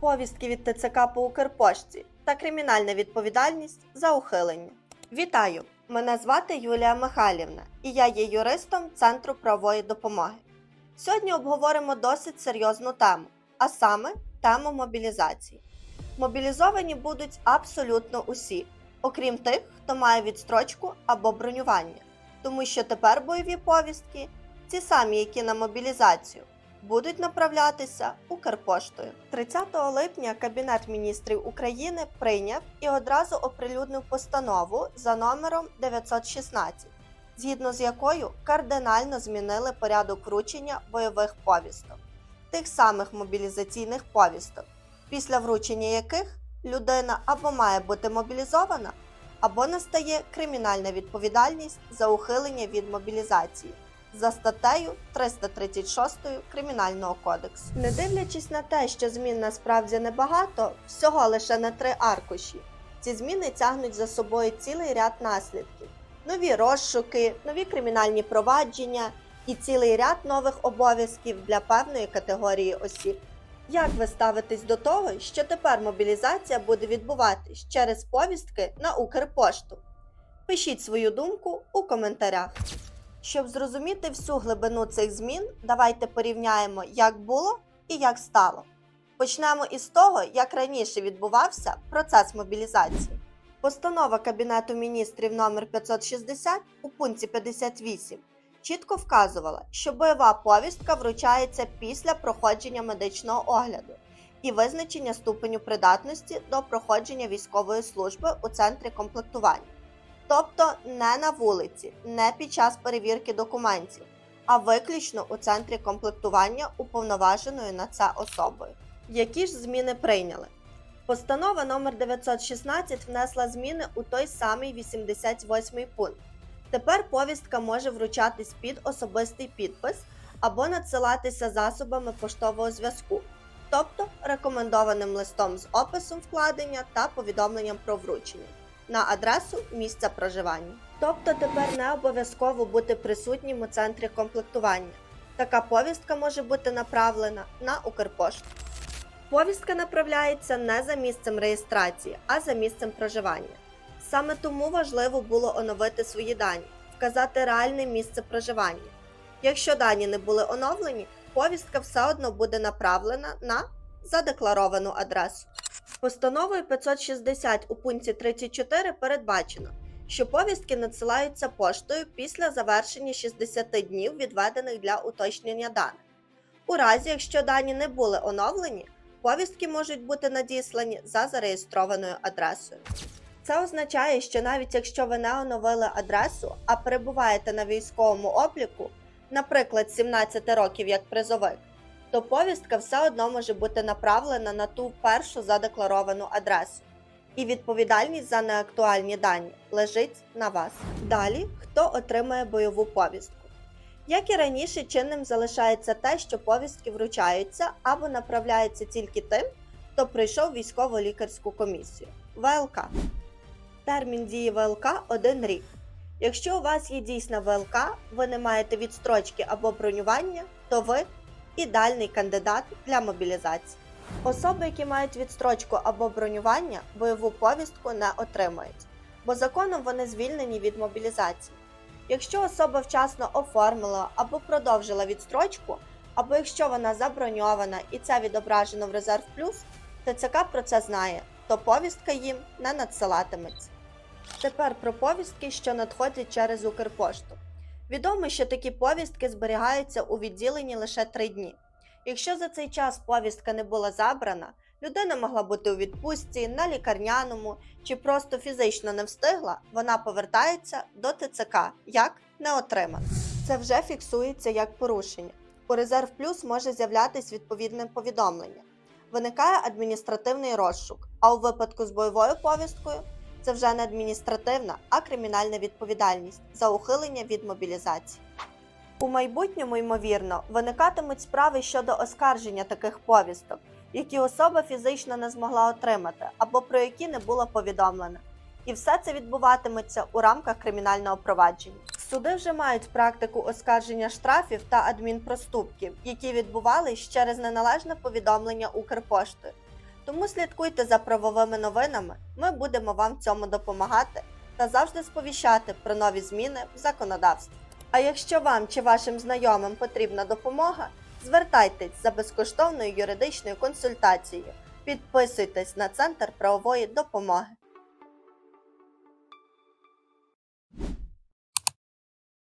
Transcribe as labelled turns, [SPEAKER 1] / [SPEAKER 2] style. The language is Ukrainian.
[SPEAKER 1] повістки від ТЦК по Укрпошті та кримінальна відповідальність за ухилення. Вітаю! Мене звати Юлія Михайлівна, і я є юристом Центру правової допомоги. Сьогодні обговоримо досить серйозну тему, а саме тему мобілізації. Мобілізовані будуть абсолютно усі, окрім тих, хто має відстрочку або бронювання, тому що тепер бойові повістки, ті самі, які на мобілізацію, будуть направлятися Укрпоштою. 30 липня Кабінет міністрів України прийняв і одразу оприлюднив постанову за номером 916, згідно з якою кардинально змінили порядок вручення бойових повісток, тих самих мобілізаційних повісток, після вручення яких людина або має бути мобілізована, або настає кримінальна відповідальність за ухилення від мобілізації за статтею 336 Кримінального кодексу. Не дивлячись на те, що змін насправді небагато, всього лише на три аркуші. Ці зміни тягнуть за собою цілий ряд наслідків: нові розшуки, нові кримінальні провадження і цілий ряд нових обов'язків для певної категорії осіб. Як ви ставитесь до того, що тепер мобілізація буде відбуватись через повістки на Укрпошту? Пишіть свою думку у коментарях. Щоб зрозуміти всю глибину цих змін, давайте порівняємо, як було і як стало. Почнемо із того, як раніше відбувався процес мобілізації. Постанова Кабінету міністрів номер 560 у пункті 58 чітко вказувала, що бойова повістка вручається після проходження медичного огляду і визначення ступеню придатності до проходження військової служби у центрі комплектування. Тобто не на вулиці, не під час перевірки документів, а виключно у центрі комплектування уповноваженою на це особою. Які ж зміни прийняли? Постанова номер 916 внесла зміни у той самий 88 пункт. Тепер повістка може вручатись під особистий підпис або надсилатися засобами поштового зв'язку, тобто рекомендованим листом з описом вкладення та повідомленням про вручення на адресу місця проживання. Тобто тепер не обов'язково бути присутнім у центрі комплектування. Така повістка може бути направлена на Укрпошту. Повістка направляється не за місцем реєстрації, а за місцем проживання. Саме тому важливо було оновити свої дані, вказати реальне місце проживання. Якщо дані не були оновлені, повістка все одно буде направлена на задекларовану адресу. Постановою 560 у пункті 34 передбачено, що повістки надсилаються поштою після завершення 60 днів, відведених для уточнення даних. У разі, якщо дані не були оновлені, повістки можуть бути надіслані за зареєстрованою адресою. Це означає, що навіть якщо ви не оновили адресу, а перебуваєте на військовому обліку, наприклад, 17 років як призовик, то повістка все одно може бути направлена на ту першу задекларовану адресу. І відповідальність за неактуальні дані лежить на вас. Далі, хто отримає бойову повістку? Як і раніше, чинним залишається те, що повістки вручаються або направляються тільки тим, хто пройшов військово-лікарську комісію ВЛК. Термін дії ВЛК один рік. Якщо у вас є дійсна ВЛК, ви не маєте відстрочки або бронювання, то ви ідеальний кандидат для мобілізації. Особи, які мають відстрочку або бронювання, бойову повістку не отримують, бо законом вони звільнені від мобілізації. Якщо особа вчасно оформила або продовжила відстрочку, або якщо вона заброньована і це відображено в резерв плюс, ТЦК про це знає, то повістка їм не надсилатиметься. Тепер про повістки, що надходять через Укрпошту. Відомо, що такі повістки зберігаються у відділенні лише три дні. Якщо за цей час повістка не була забрана, людина могла бути у відпустці, на лікарняному чи просто фізично не встигла, вона повертається до ТЦК як не отримана. Це вже фіксується як порушення. У резерв плюс може з'являтись відповідне повідомлення. Виникає адміністративний розшук, а у випадку з бойовою повісткою це вже не адміністративна, а кримінальна відповідальність за ухилення від мобілізації. У майбутньому, ймовірно, виникатимуть справи щодо оскарження таких повісток, які особа фізично не змогла отримати або про які не було повідомлено. І все це відбуватиметься у рамках кримінального провадження. Суди вже мають практику оскарження штрафів та адмінпроступків, які відбувались через неналежне повідомлення Укрпоштою. Тому слідкуйте за правовими новинами, ми будемо вам в цьому допомагати та завжди сповіщати про нові зміни в законодавстві. А якщо вам чи вашим знайомим потрібна допомога, звертайтесь за безкоштовною юридичною консультацією. Підписуйтесь на центр правової допомоги.